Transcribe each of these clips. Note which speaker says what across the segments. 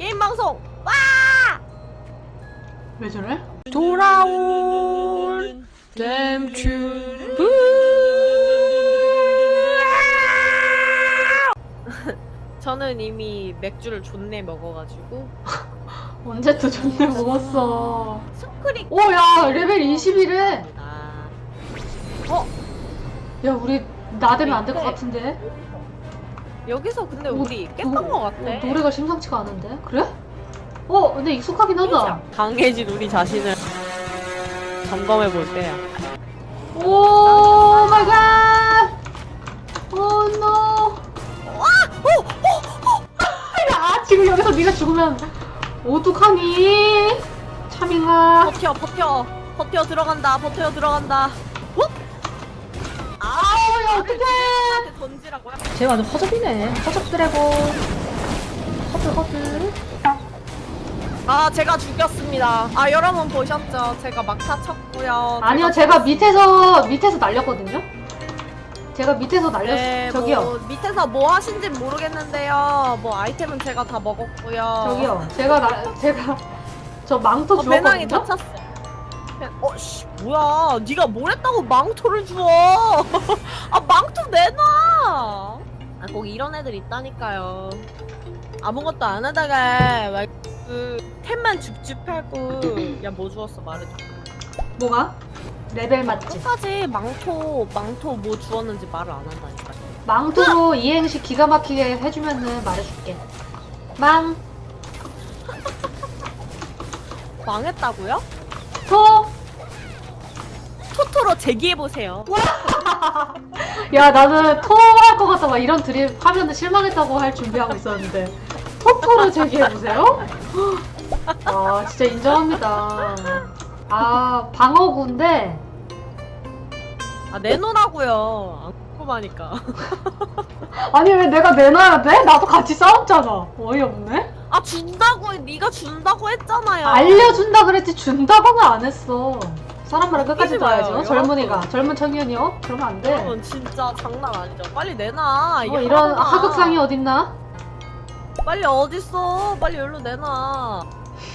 Speaker 1: 게임 방송 와
Speaker 2: 왜 저래?
Speaker 1: 돌아온 댐추 저는 이미 맥주를 존내 먹어가지고
Speaker 2: 언제 또 존내 먹었어.
Speaker 1: 스크릭
Speaker 2: 오, 야, 레벨 21에.
Speaker 1: 아,
Speaker 2: 야, 우리 나대면 안 될것
Speaker 1: 네.
Speaker 2: 같은데?
Speaker 1: 여기서 근데
Speaker 2: 오,
Speaker 1: 우리 깼던
Speaker 2: 오,
Speaker 1: 것 같아
Speaker 2: 어, 노래가 심상치가 않은데? 그래? 어, 근데 익숙하긴 하다.
Speaker 1: 강해진 우리 자신을 점검해 볼 때야
Speaker 2: 오 마이 갓! 오 노! 야, 지금 여기서 네가 죽으면 어떡하니? 차밍아.
Speaker 1: 버텨 버텨 버텨 들어간다 버텨 들어간다
Speaker 2: 어떡해!
Speaker 1: 나한테 던지라고요?
Speaker 2: 쟤 완전 허접이네. 허접 드래곤. 허들, 허들.
Speaker 1: 아 제가 죽였습니다 아 여러분 보셨죠? 제가 막타 쳤고요
Speaker 2: 아니요, 제가 밑에서, 밑에서 날렸거든요? 제가 밑에서 날렸,
Speaker 1: 네,
Speaker 2: 저기요.
Speaker 1: 뭐 밑에서 뭐 하신지 모르겠는데요 뭐 아이템은 제가 다 먹었고요
Speaker 2: 저기요. 제가 나, 제가 저 망토
Speaker 1: 어, 배낭이
Speaker 2: 주웠거든요?
Speaker 1: 다 찼어 어, 씨, 뭐야. 네가 뭘 했다고 망토를 주워. 아, 망토 내놔. 아, 꼭 이런 애들 있다니까요. 아무것도 안 하다가 막 그 템만 줍줍하고 야 뭐 주웠어 말해줘.
Speaker 2: 뭐가? 레벨 맞지?
Speaker 1: 끝까지 망토 망토 뭐 주웠는지 말을 안 한다니까.
Speaker 2: 망토로 이행시 기가 막히게 해주면은 말해줄게. 망,
Speaker 1: 망했다고요?
Speaker 2: 토.
Speaker 1: 토토로 제기해 보세요.
Speaker 2: 야, 나는 토할 것 같다. 막 이런 드립 하면은 실망했다고 할 준비하고 있었는데. 토토로 제기해보세요? 아, 진짜 인정합니다. 아, 방어구인데.
Speaker 1: 아 내놓으라고요. 안 궁금하니까.
Speaker 2: 아니, 왜 내가 내놔야 돼? 나도 같이 싸웠잖아. 어이없네?
Speaker 1: 아 준다고 네가 준다고 했잖아요.
Speaker 2: 알려준다 그랬지, 준다고는 안 했어. 사람 말을 끝까지
Speaker 1: 웃기지 마요,
Speaker 2: 들어야죠. 젊은이가. 젊은 청년이요? 그러면 안 돼.
Speaker 1: 여러분 진짜 장난 아니죠. 빨리 내놔. 이게
Speaker 2: 어, 이런
Speaker 1: 하구나.
Speaker 2: 하극상이 어딨나?
Speaker 1: 빨리 어딨어? 빨리 여기로 내놔.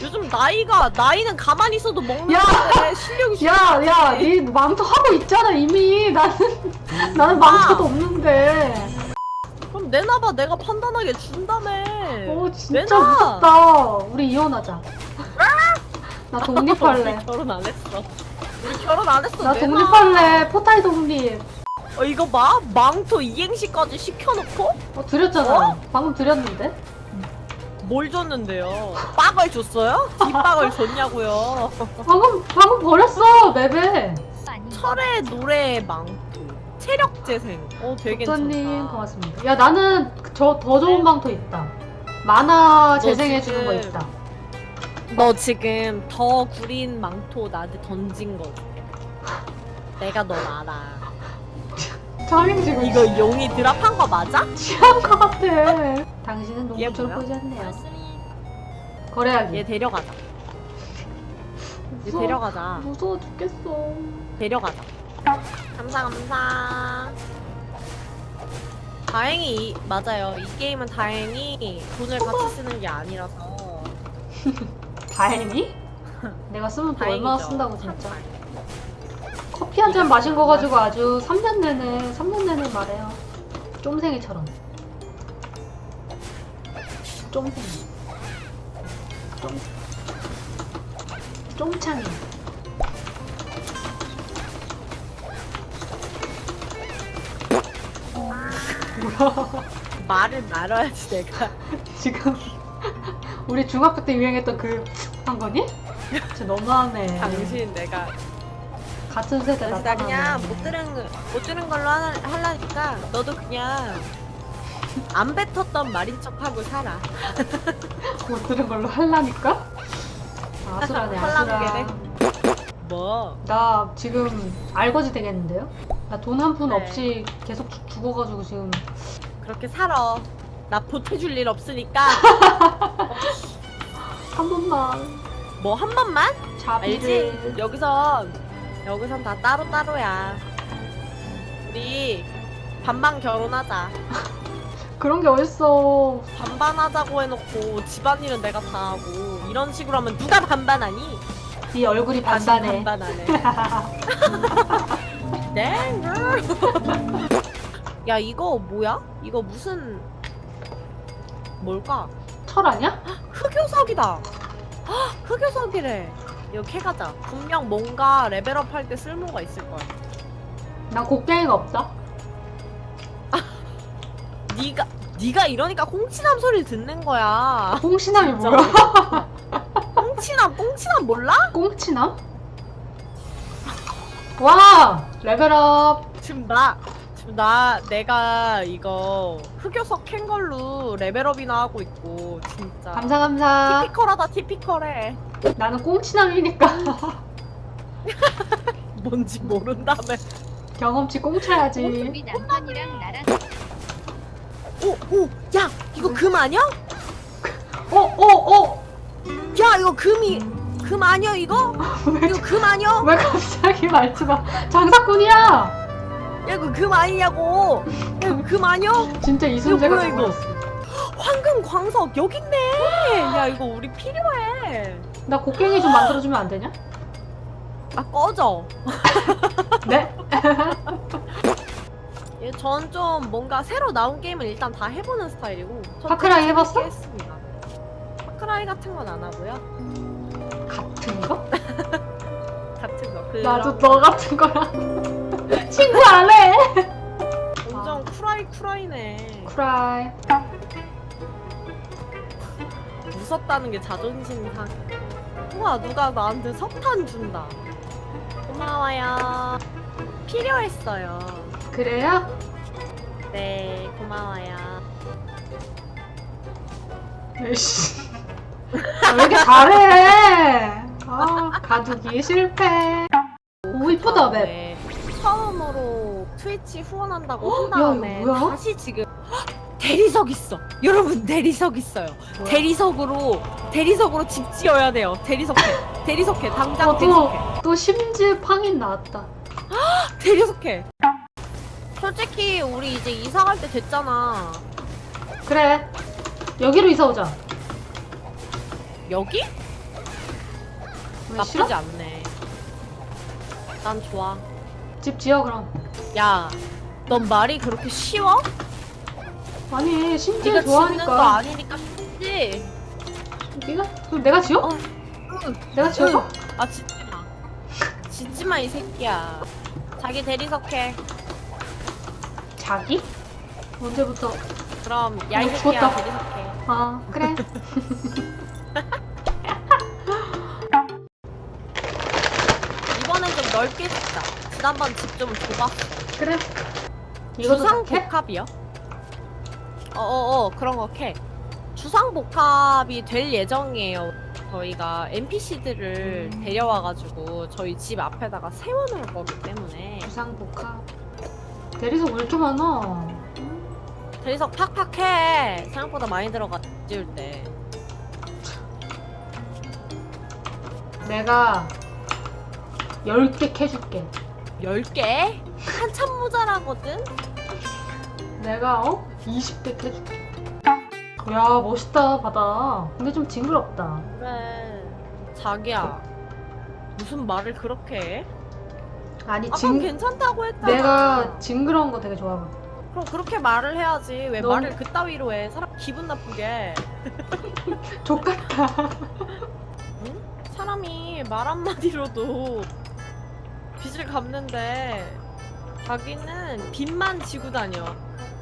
Speaker 1: 요즘 나이가 나이는 가만히 있어도 먹는
Speaker 2: 야!
Speaker 1: 건데 실력이
Speaker 2: 야,
Speaker 1: 중요하지.
Speaker 2: 야, 니 망토 하고 있잖아, 이미. 나는, 나는 망토도 없는데.
Speaker 1: 내놔봐. 내가 판단하게 준다며.
Speaker 2: 오, 진짜
Speaker 1: 내놔.
Speaker 2: 무섭다. 우리 이혼하자. 나 독립할래.
Speaker 1: 우리 결혼 안 했어. 우리 결혼 안 했어.
Speaker 2: 나
Speaker 1: 내놔.
Speaker 2: 독립할래. 포탈 독립.
Speaker 1: 어 이거 봐. 망토 이행시까지 시켜놓고
Speaker 2: 어, 드렸잖아. 방금 드렸는데.
Speaker 1: 뭘 줬는데요? 빵을 줬어요? 뒷빵을 줬냐고요?
Speaker 2: 방금, 방금 버렸어, 맵에.
Speaker 1: 철의 노래 망토. 체력 재생. 어 되게 괜찮다.
Speaker 2: 고맙습니다. 야, 나는 저 더 좋은 망토 있다. 만화
Speaker 1: 너
Speaker 2: 재생해 주는 거
Speaker 1: 지금-
Speaker 2: 있다.
Speaker 1: 너 지금 더 구린 망토 나한테 던진 거지. 내가 널 알아.
Speaker 2: 자밍 지금
Speaker 1: 이거 용이 드랍한 거 맞아?
Speaker 2: 취한 거 같아. 당신은
Speaker 1: 얘
Speaker 2: 농부처럼
Speaker 1: 뭐야?
Speaker 2: 보이지 않네요. 거래하기.
Speaker 1: 얘 데려가자. 얘
Speaker 2: 무서워.
Speaker 1: 데려가자.
Speaker 2: 무서워 죽겠어.
Speaker 1: 데려가자. 감사 감사. 다행히 이- 맞아요. 이 게임은 다행히 돈을 같이 쓰는 게 아니라서
Speaker 2: 다행히? 내가 쓰면 또 얼마나
Speaker 1: 다행이죠.
Speaker 2: 쓴다고
Speaker 1: 참
Speaker 2: 진짜. 커피 한 잔 마신 거 가지고 아주 3년 내내 3년 내내 말해요. 쫌생이처럼. 쫌생. 쫌. 쫌창이.
Speaker 1: 말을 말아야지 내가.
Speaker 2: 지금 우리 중학교 때 유행했던 그 한 거니? 진짜 너무하네.
Speaker 1: 당신 내가
Speaker 2: 같은 세대
Speaker 1: 그래서 나. 그냥 못 들은 거- 못 들은 걸로 하나, 하려니까 너도 그냥 안 뱉었던 말인 척하고 살아.
Speaker 2: 못 들은 걸로 할라니까? 아수라네 아수라.
Speaker 1: 뭐?
Speaker 2: 나 지금 알거지 되겠는데요? 나 돈 한 푼
Speaker 1: 네.
Speaker 2: 없이 계속 죽- 죽어가지고 지금
Speaker 1: 그렇게 살아. 나 보태줄 일 없으니까
Speaker 2: 한 번만
Speaker 1: 뭐 한 번만
Speaker 2: 자비를
Speaker 1: 알지? 여기선 여기선 다 따로 따로야. 우리 반반 결혼하자.
Speaker 2: 그런 게 어딨어.
Speaker 1: 반반하자고 해놓고 집안일은 내가 다 하고 이런 식으로 하면 누가 반반하니?
Speaker 2: 네 얼굴이 반반해.
Speaker 1: 반반하네. 네. 야 이거 뭐야? 이거 무슨 뭘까?
Speaker 2: 철 아니야?
Speaker 1: 흑요석이다. 헉, 흑요석이래. 이거 캐가자. 분명 뭔가 레벨업 할 때 쓸모가 있을 거야.
Speaker 2: 난 곡괭이가 없다.
Speaker 1: 네가 네가 이러니까 홍치남 소리를 듣는 거야.
Speaker 2: 꽁치남이
Speaker 1: 진짜.
Speaker 2: 뭐야?
Speaker 1: 홍치남 꽁치남 몰라?
Speaker 2: 꽁치남? 와! 레벨업!
Speaker 1: 지금 나 지금 나 내가 이거 흑요석 캔 걸로 레벨업이나 하고 있고 진짜
Speaker 2: 감사 감사.
Speaker 1: 티피컬하다 티피컬해
Speaker 2: 나는 꽁치남이니까
Speaker 1: 뭔지 모른다며
Speaker 2: 경험치 꽁쳐야지.
Speaker 3: 우리 남편이랑 나랑
Speaker 1: 오오야 이거 금 아니야?
Speaker 2: 어, 어, 어!
Speaker 1: 야 이거 금이 금 아니야 이거?
Speaker 2: 왜,
Speaker 1: 이거 금 아니야?
Speaker 2: 왜 갑자기 말투가 장사꾼이야!
Speaker 1: 야 이거 금 아니냐고 야 이거 금 아니야?
Speaker 2: 진짜 이순재가
Speaker 1: 뭐야, 이거? 황금 광석 여기 있네 야 이거 우리 필요해
Speaker 2: 나 곡괭이 좀 만들어주면 안 되냐?
Speaker 1: 아 꺼져
Speaker 2: 네?
Speaker 1: 예, 전좀 뭔가 새로 나온 게임을 일단 다 해보는 스타일이고 전
Speaker 2: 파크라이 해봤어?
Speaker 1: 재밌게 했습니다. 파크라이 같은 건 안 하고요
Speaker 2: 같은 거?
Speaker 1: 같은 거 그
Speaker 2: 나도 너 같은 거랑 친구 안 해!
Speaker 1: 완전 쿠라이 쿠라이네
Speaker 2: 크라이.
Speaker 1: 무섭다는 게 자존심 상 우와 누가 나한테 석탄 준다 고마워요 필요했어요
Speaker 2: 그래요?
Speaker 1: 네 고마워요
Speaker 2: 에이씨. 아, 왜 이렇게 잘해? 아, 가두기 실패. 오, 이쁘다, 맵.
Speaker 1: 네. 처음으로 트위치 후원한다고
Speaker 2: 헉,
Speaker 1: 한 다음에
Speaker 2: 야, 이거 뭐야?
Speaker 1: 다시 지금 헉, 대리석 있어. 여러분 대리석 있어요. 대리석으로 대리석으로 집 지어야 돼요. 대리석해. 대리석해. 당장
Speaker 2: 어, 또,
Speaker 1: 대리석해.
Speaker 2: 또 심지 팡인 나왔다.
Speaker 1: 대리석해. 솔직히 우리 이제 이사 갈 때 됐잖아.
Speaker 2: 그래. 여기로 이사 오자.
Speaker 1: 여기?
Speaker 2: 왜 싫어?
Speaker 1: 나쁘지 않네. 난 좋아.
Speaker 2: 집 지어, 그럼.
Speaker 1: 야, 넌 말이 그렇게 쉬워?
Speaker 2: 아니, 심지어
Speaker 1: 네가 짓는 거
Speaker 2: 좋아하니까.
Speaker 1: 아니니까 쉽지.
Speaker 2: 네가? 그럼 내가 지어?
Speaker 1: 어. 응.
Speaker 2: 내가 지어서?
Speaker 1: 아 짓지 마. 짓지 마 이 새끼야. 자기 대리석해.
Speaker 2: 자기? 언제부터?
Speaker 1: 그럼 야 이
Speaker 2: 어,
Speaker 1: 새끼야
Speaker 2: 죽었다.
Speaker 1: 대리석해.
Speaker 2: 아, 그래.
Speaker 1: 이번엔 좀 넓게 짓자. 지난번 집 좀 좁았어.
Speaker 2: 그래. 이것도
Speaker 1: 주상
Speaker 2: 다 캐?
Speaker 1: 복합이요? 어어어 그런 거 캐. 주상 복합이 될 예정이에요. 저희가 NPC들을
Speaker 2: 음.
Speaker 1: 데려와가지고 저희 집 앞에다가 세워놓을 거기 때문에
Speaker 2: 주상복합. 대리석 왜 이렇게 많아?
Speaker 1: 대리석 팍팍 해. 생각보다 많이 들어가 지을 때.
Speaker 2: 내가 10개 캐줄게.
Speaker 1: 10개? 한참 모자라거든?
Speaker 2: 내가 어? 20개 캐줄게. 야 멋있다 바다. 근데 좀 징그럽다.
Speaker 1: 그래. 자기야. 무슨 말을 그렇게 해?
Speaker 2: 아니
Speaker 1: 아까
Speaker 2: 징
Speaker 1: 괜찮다고 했잖아.
Speaker 2: 내가 징그러운 거 되게 좋아하거든.
Speaker 1: 그럼 그렇게 말을 해야지. 왜
Speaker 2: 너무-
Speaker 1: 말을 그따위로 해? 사람 기분 나쁘게.
Speaker 2: 족같다.
Speaker 1: 응? 사람이 말 한마디로도 빚을 갚는데 자기는 빚만 지고 다녀.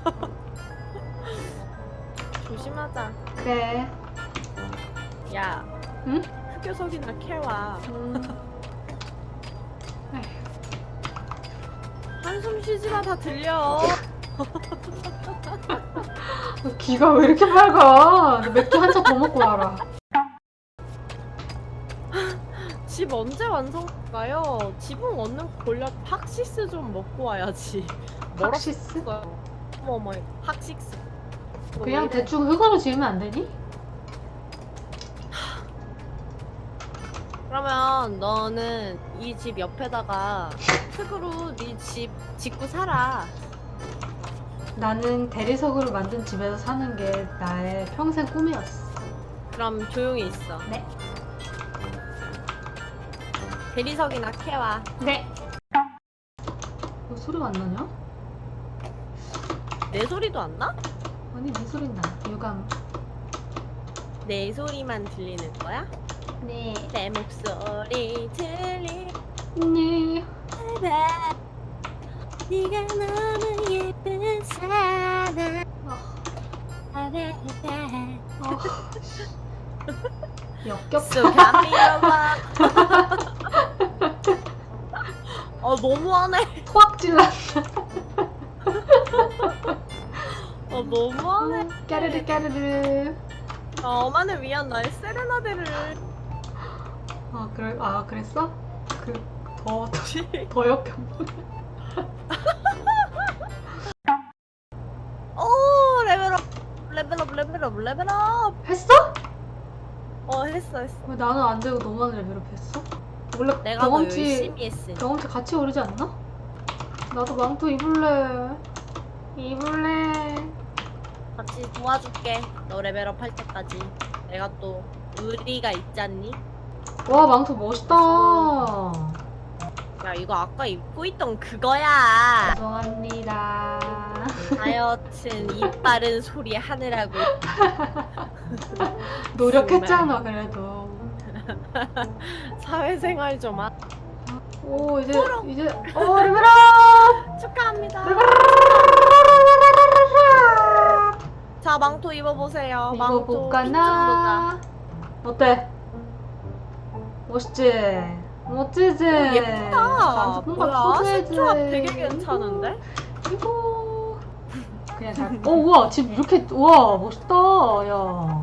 Speaker 1: 조심하자.
Speaker 2: 그래.
Speaker 1: 야.
Speaker 2: 응?
Speaker 1: 흑요석이나 캐와.
Speaker 2: 음.
Speaker 1: 한숨 쉬지마 다 들려.
Speaker 2: 귀가 왜 이렇게? 너 맥주 한 잔 더 먹고 와라.
Speaker 1: 집 언제 완성할까요? 집은 얻는 골려 팍시스 좀 먹고 와야지.
Speaker 2: 팍시스?
Speaker 1: 어머 어머 팍시스. 뭐
Speaker 2: 그냥
Speaker 1: 이래.
Speaker 2: 대충 흙으로 지으면 안 되니?
Speaker 1: 그러면 너는 이 집 옆에다가 흙으로 네 집 짓고 살아.
Speaker 2: 나는 대리석으로 만든 집에서 사는 게 나의 평생 꿈이었어.
Speaker 1: 그럼 조용히 있어.
Speaker 2: 네.
Speaker 1: 대리석이나 캐와.
Speaker 2: 네. 왜 소리가 안 나냐?
Speaker 1: 내 소리도 안 나?
Speaker 2: 아니 네 소리 나. 유감.
Speaker 1: 내 소리만 들리는 거야?
Speaker 2: 네.
Speaker 1: 내 목소리 들리
Speaker 2: 네.
Speaker 1: 네가 너무 예쁜 사람
Speaker 2: 아, 아. 역겹다.
Speaker 1: 수감이로와 아 너무하네
Speaker 2: 토악 질러.
Speaker 1: 아 너무하네
Speaker 2: 까르르 까르르.
Speaker 1: 아 엄마를 위한 나의 세레나데를
Speaker 2: 아 그래 아 그랬어? 그더더 더 역겹.
Speaker 1: 오 레벨업 레벨업 레벨업 레벨업
Speaker 2: 했어?
Speaker 1: 어 했어 했어
Speaker 2: 왜 나는 안 되고 너만 레벨업 했어? 원래
Speaker 1: 내가 더
Speaker 2: 경험치
Speaker 1: 열심히 했으니
Speaker 2: 경험치 같이 오르지 않나? 나도 망토 입을래. 입을래.
Speaker 1: 같이 도와줄게 너 레벨업 할 때까지 내가 또 의리가 있잖니
Speaker 2: 와 망토 멋있다.
Speaker 1: 야 이거 아까 입고 있던 그거야
Speaker 2: 죄송합니다.
Speaker 1: 하여튼 이빠른 소리 하느라고
Speaker 2: 노력했잖아 그래도.
Speaker 1: 사회생활 좀 하...
Speaker 2: 오 이제. 이제 어 레벨업.
Speaker 1: 축하합니다. 자 망토 입어보세요
Speaker 2: 이거
Speaker 1: 망토
Speaker 2: 볼까나? 어때? 멋있지? 멋지지?
Speaker 1: 오, 예쁘다
Speaker 2: 뭔가
Speaker 1: 뭐야. 색조합 되게 괜찮은데?
Speaker 2: 이거 그냥 잘. 어 우와 집 이렇게 우와 멋있다 야.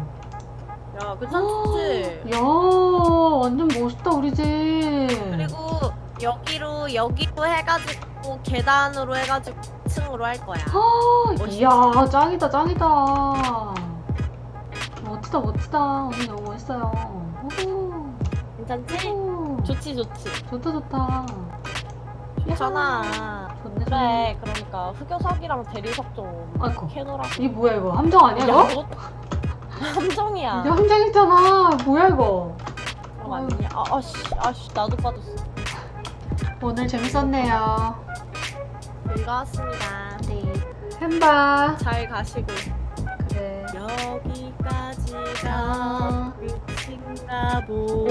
Speaker 1: 야 괜찮지?
Speaker 2: 야 완전 멋있다 우리 집.
Speaker 1: 그리고 여기로 여기로 해가지고 계단으로 해가지고 2층으로 할 거야
Speaker 2: 아? 이야 짱이다 짱이다. 멋지다 멋지다 언니 너무 멋있어요. 오,
Speaker 1: 괜찮지?
Speaker 2: 오.
Speaker 1: 좋지 좋지
Speaker 2: 좋다 좋다.
Speaker 1: 좋잖아
Speaker 2: 좋네 좋네.
Speaker 1: 그래 그러니까 흑요석이랑 대리석 좀
Speaker 2: 아이고.
Speaker 1: 캐놓으라
Speaker 2: 이게 뭐야 이거 함정 아니야 이거?
Speaker 1: 너 함정이야
Speaker 2: 이게 함정이잖아. 뭐야 이거?
Speaker 1: 그럼 아니냐 아, 아씨 아씨 나도 빠졌어
Speaker 2: 오늘 재밌었네요.
Speaker 1: 즐거웠습니다
Speaker 2: 네. 햄바.
Speaker 1: 잘 가시고
Speaker 2: 그래.
Speaker 1: 여기까지가
Speaker 2: 아.
Speaker 1: 끝인가 보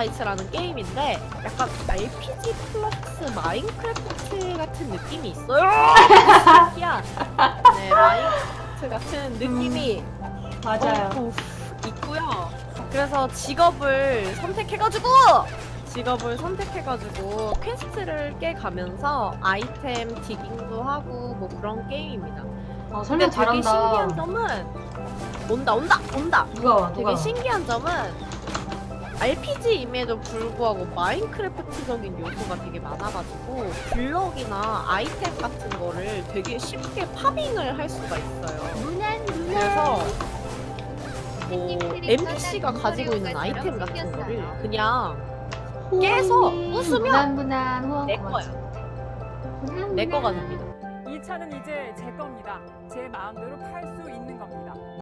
Speaker 1: 포탈라이츠라는 게임인데 약간 RPG 플러스 마인크래프트 같은 느낌이 있어요. 야, 네 마인크래프트 같은 느낌이
Speaker 2: 맞아요.
Speaker 1: 어, 있고요. 그래서 직업을 선택해가지고 직업을 선택해가지고 퀘스트를 깨가면서 아이템 디깅도 하고 뭐 그런 게임입니다.
Speaker 2: 어,
Speaker 1: 근데
Speaker 2: 설명
Speaker 1: 되게 신기한
Speaker 2: 잘한다.
Speaker 1: 점은 온다 온다 온다.
Speaker 2: 누가 와 누가
Speaker 1: 되게
Speaker 2: 와.
Speaker 1: 신기한 점은 RPG임에도 불구하고 마인크래프트적인 요소가 되게 많아가지고 블럭이나 아이템 같은 거를 되게 쉽게 파밍을 할 수가 있어요.
Speaker 3: 무난 무난
Speaker 1: 그래서 뭐 NPC가 가지고 있는 아이템 같은. 거를 그냥
Speaker 2: 호응이
Speaker 1: 깨서 부수면
Speaker 2: 무난 무난 호응
Speaker 1: 내. 거예요. 내 거가 됩니다.
Speaker 4: 이 차는 이제 제 겁니다. 제 마음대로 팔 수 있는 겁니다.